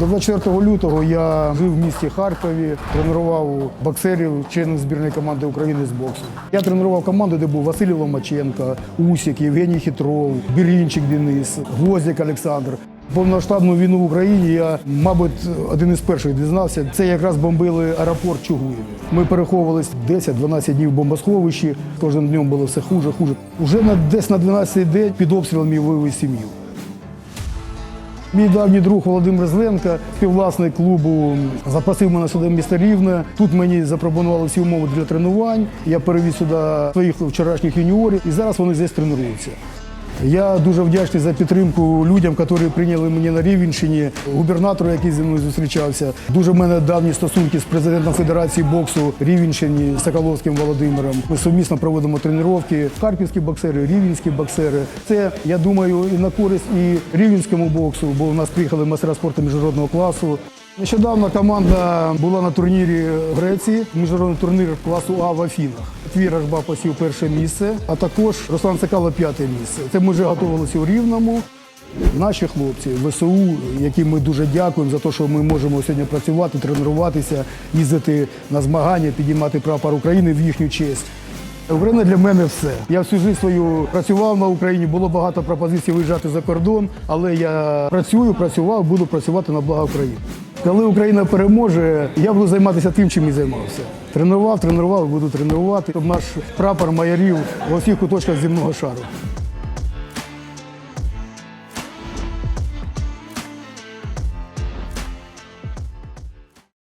До 24 лютого я жив в місті Харкові, тренував боксерів, членів збірної команди України з боксу. Я тренував команду, де був Василій Ломаченко, Усік, Євгеній Хитров, Бірінчик Денис, Гвоздик Олександр. Повноштабну війну в Україні я, мабуть, один із перших дізнався. Це якраз бомбили аеропорт Чугуєві. Ми переховувались 10-12 днів в бомбосховищі. Кожним днем було все хуже, хуже. Уже на десь на 12-й день під обстрілом я вивез сім'ю. Мій давній друг Володимир Зленка, співвласник клубу, запросив мене сюди місто Рівне. Тут мені запропонували всі умови для тренувань. Я перевіз сюди своїх вчорашніх юніорів, і зараз вони здесь тренуються. Я дуже вдячний за підтримку людям, які прийняли мене на Рівенщині, губернатору, який зі мною зустрічався. Дуже в мене давні стосунки з президентом Федерації боксу Рівенщині Соколовським Володимиром. Ми сумісно проводимо тренування. Харківські боксери, рівненські боксери. Це я думаю і на користь і рівненському боксу, бо у нас приїхали майстра спорту міжнародного класу. Нещодавно команда була на турнірі в Греції, міжнародний турнір класу А в Афінах. Твій Рожба посів перше місце, а також Руслан Цикало п'яте місце. Це ми вже готувалися у Рівному. Наші хлопці ВСУ, яким ми дуже дякуємо за те, що ми можемо сьогодні працювати, тренуватися, їздити на змагання, підіймати прапор України в їхню честь. Україна для мене все. Я всю життя свою працював на Україні, було багато пропозицій виїжджати за кордон, але я працюю, працював, буду працювати на благо України. Коли Україна переможе, я буду займатися тим, чим і займався. Тренував, тренував, буду тренувати, щоб наш прапор майорів у всіх куточках земного шару.